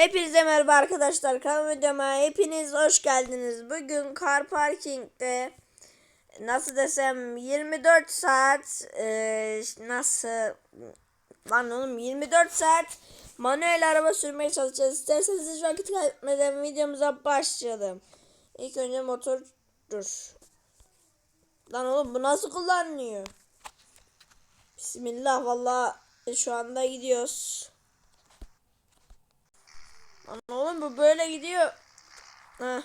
Hepinize merhaba arkadaşlar. Kanalıma videoma hepiniz hoş geldiniz. Bugün car parking'de nasıl desem 24 saat e, nasıl lan oğlum 24 saat manuel araba sürmeye çalışacağız. İsterseniz hiç vakit kaybetmeden videomuza başlayalım. İlk önce motor dur. Lan oğlum bu nasıl kullanılıyor? Bismillah vallahi şu anda gidiyoruz. Lan oğlum bu böyle gidiyor. Heh.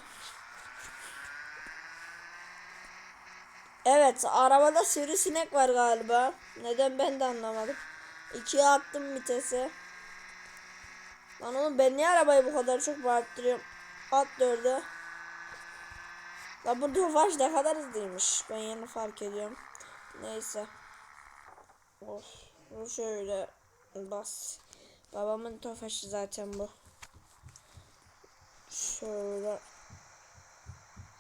Evet arabada sivrisinek var galiba. Neden ben de anlamadım. İkiye attım vitesi. Lan oğlum ben niye arabayı bu kadar çok bağırttırıyorum? At dörde. Lan bu Tofaş ne kadar hızlıymış. Ben yeni fark ediyorum. Neyse. Of. Bu şöyle bas. Babamın Tofaş'ı zaten bu. Şöyle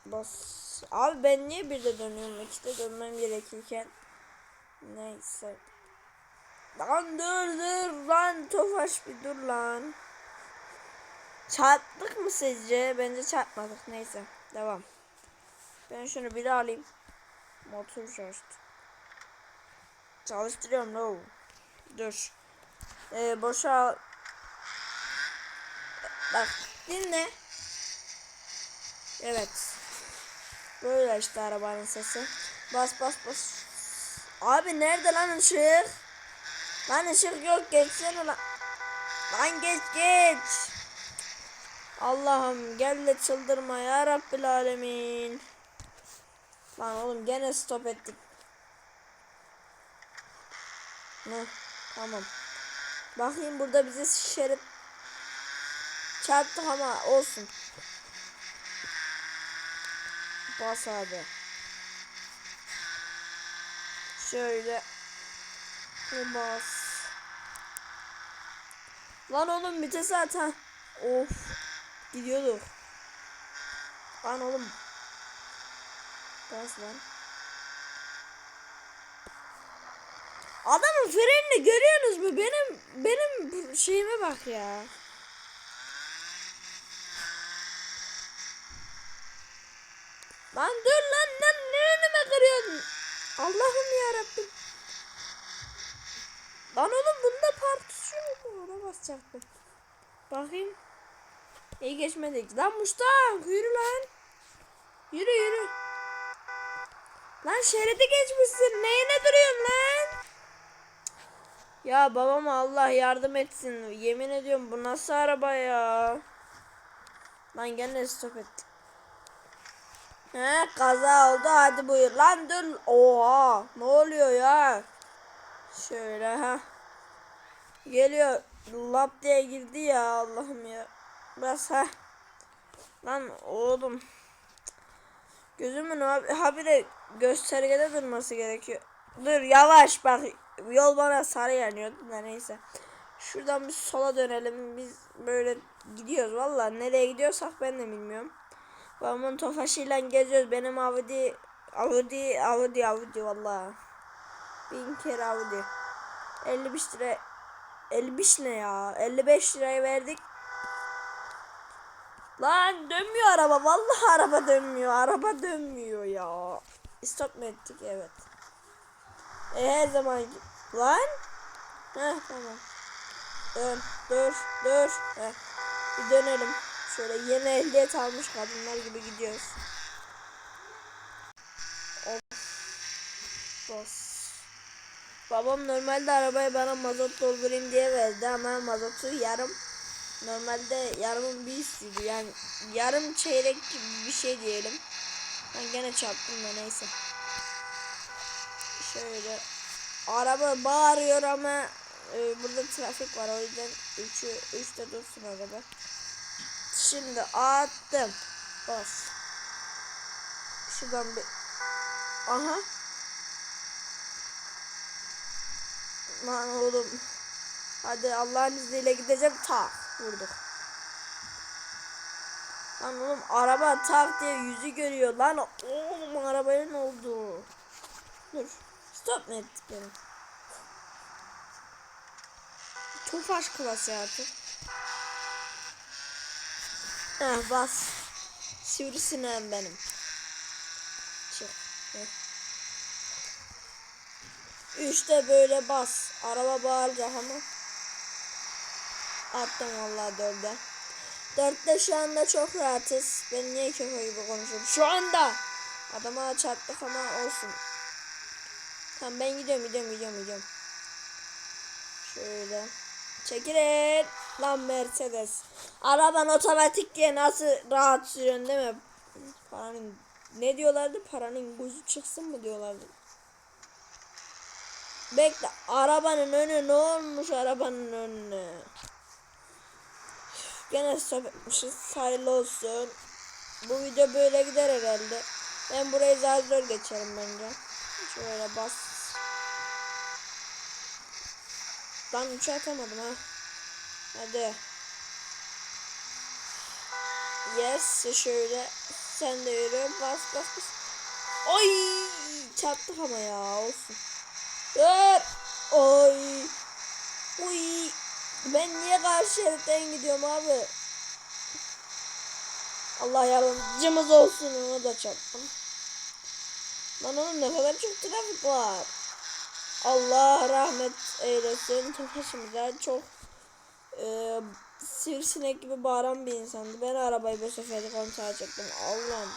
bas. Abi ben niye bir de dönüyorum? İkide dönmem gerekirken. Neyse. Lan dur dur lan Tofaş bir dur lan. Çarptık mı sizce? Bence çarpmadık. Neyse. Devam. Ben şunu bir alayım. Motor çalıştı. Çalıştırıyorum no. Dur. Ee, boşa Bak dinle. Evet. Böyle işte arabanın sesi. Bas bas bas. Abi nerede lan ışık? Lan ışık yok geçsene lan. Lan geç geç. Allah'ım gel de çıldırma ya Rabbil Alemin. Lan oğlum gene stop ettik. Ne? Tamam. Bakayım burada bize şerit çarptık ama olsun. Bas abi. Şöyle. Bir bas. Lan oğlum at ha. Of. Gidiyorduk. Lan oğlum. Bas lan. Adamın frenini görüyorsunuz mu? Benim benim şeyime bak ya. Lan dur lan lan ne önüme kırıyorsun? Allah'ım ya Rabbim. Lan oğlum bunda parçası yok mu? Ona basacaktım. Bakayım. İyi geçmedik. Lan Mustang yürü lan. Yürü yürü. Lan şeridi geçmişsin. Neyine duruyorsun lan? Ya babama Allah yardım etsin. Yemin ediyorum bu nasıl araba ya? Lan gene stop ettik. He kaza oldu hadi buyur. Lan dur. Oha ne oluyor ya? Şöyle ha. Geliyor. Lap diye girdi ya Allah'ım ya. Bas ha. Lan oğlum. Gözümün habire göstergede durması gerekiyor. Dur yavaş bak. Yol bana sarı yanıyor da neyse. Şuradan bir sola dönelim. Biz böyle gidiyoruz. Valla nereye gidiyorsak ben de bilmiyorum. Babamın tofaşıyla geziyoruz. Benim Audi Audi Audi Audi valla. Bin kere Audi. 55 lira 55 ne ya? 55 liraya verdik. Lan dönmüyor araba. Vallahi araba dönmüyor. Araba dönmüyor ya. Stop mu ettik? Evet. E her zaman lan. Heh tamam. Dön, dur, dur. Heh. Bir dönelim. Şöyle yeni ehliyet almış kadınlar gibi gidiyoruz. Of. Bas. Babam normalde arabayı bana mazot doldurayım diye verdi ama mazotu yarım normalde yarımın bir üstüydü yani yarım çeyrek gibi bir şey diyelim. Ben gene çarptım da neyse. Şöyle araba bağırıyor ama e, burada trafik var o yüzden 3'ü 3'te dursun araba. Şimdi attım. Bas. Şuradan bir Aha. Lan oğlum. Hadi Allah'ın izniyle gideceğim. Tak. Vurduk. Lan oğlum araba tak diye yüzü görüyor. Lan oğlum arabaya ne oldu? Dur. Stop ne ettik beni? Çok aşk klası artık. Heh bas. Sivrisineğim benim. Çık. Üçte böyle bas. Araba bağıracak ama. Attım vallahi dörde. Dörtte şu anda çok rahatız. Ben niye keko gibi konuşuyorum? Şu anda. Adama çarptık ama olsun. Tamam ben gidiyorum gidiyorum gidiyorum gidiyorum. Şöyle. Çekilin. Lan Mercedes. Araban otomatik diye nasıl rahat sürüyorsun değil mi? Paranın ne diyorlardı? Paranın gözü çıksın mı diyorlardı. Bekle. Arabanın önü ne olmuş arabanın önüne? Gene stop etmişiz. Hayırlı olsun. Bu video böyle gider herhalde. Ben burayı zar geçerim bence. Şöyle bas. Lan üçe atamadım ha. Hadi. Yes şöyle. Sen de yürü. Bas bas bas. Oy! Çarptık ama ya olsun. Dur. Oy. Uy. Ben niye karşı şeritten gidiyorum abi? Allah yardımcımız olsun ona da çarptım. Lan oğlum ne kadar çok trafik var. Allah rahmet eylesin. Tofaşımıza çok e, sivrisinek gibi bağıran bir insandı. Ben arabayı bu sefer kontrol çektim. Allah'ım.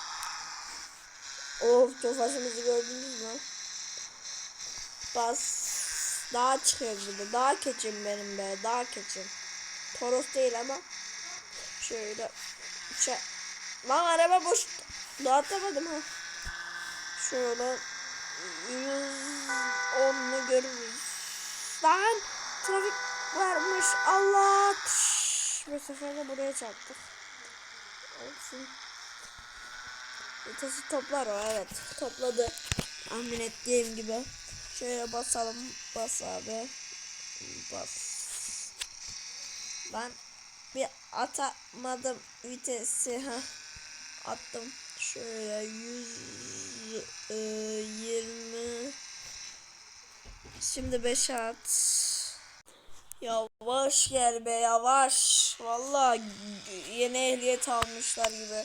Of tofaşımızı gördünüz mü? Bas. Daha çıkıyoruz burada. Daha keçim benim be. Daha keçim. Toros değil ama. Şöyle. Şey. Lan araba boş. Dağıtamadım ha. Şöyle. 110'lu görürüz. Lan trafik varmış. Allah. Bu sefer de buraya çarptık. Olsun. Vitesi toplar o evet. Topladı. Tahmin ettiğim gibi. Şöyle basalım. Bas abi. Bas. Ben bir atamadım vitesi. ha Attım. Şöyle 120 Şimdi 5 at. Yavaş gel be yavaş. Vallahi yeni ehliyet almışlar gibi.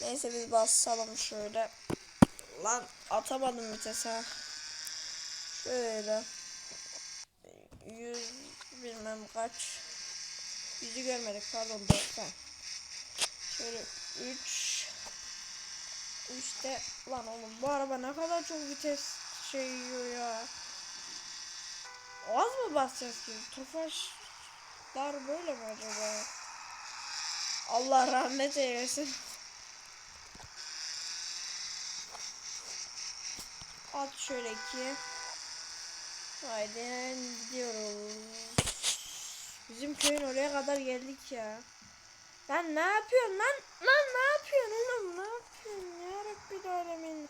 Neyse biz basalım şöyle. Lan atamadım vitese. Şöyle. 100 bilmem kaç. Yüzü görmedik pardon 90. Şöyle 3 işte lan oğlum bu araba ne kadar çok vites şey yiyor ya. Az mı basacağız ki? Tofaşlar böyle mi acaba? Allah rahmet eylesin. At şöyle ki. Haydi gidiyoruz. Bizim köyün oraya kadar geldik ya. Lan ne yapıyorsun lan? Lan ne yapıyorsun oğlum? Ne yapıyorsun ya Rabbi alemin?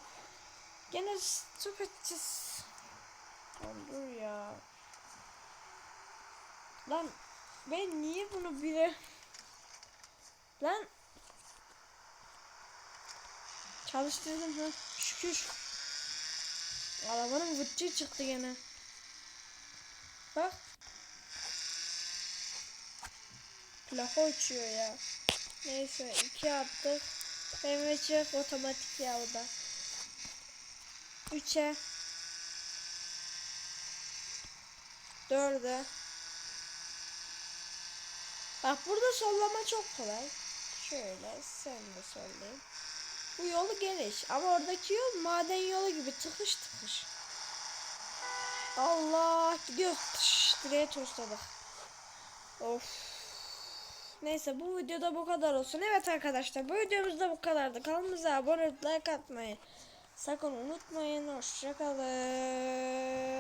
Gene stop edeceğiz. Dur ya. Lan ben niye bunu bile... Lan çalıştırdım ha şükür. Arabanın vıtçı çıktı gene. Bak. Plafa uçuyor ya. Neyse iki. BMW çık otomatik ya o da. Üçe. Dörde. Bak burada sollama çok kolay. Şöyle sen de sollayayım. Bu yolu geniş ama oradaki yol maden yolu gibi tıkış tıkış. Allah gidiyor. Tış, direğe tosladık. Of. Neyse bu videoda bu kadar olsun. Evet arkadaşlar bu videomuzda bu kadardı. Kanalımıza abone olup like atmayı sakın unutmayın. Hoşçakalın.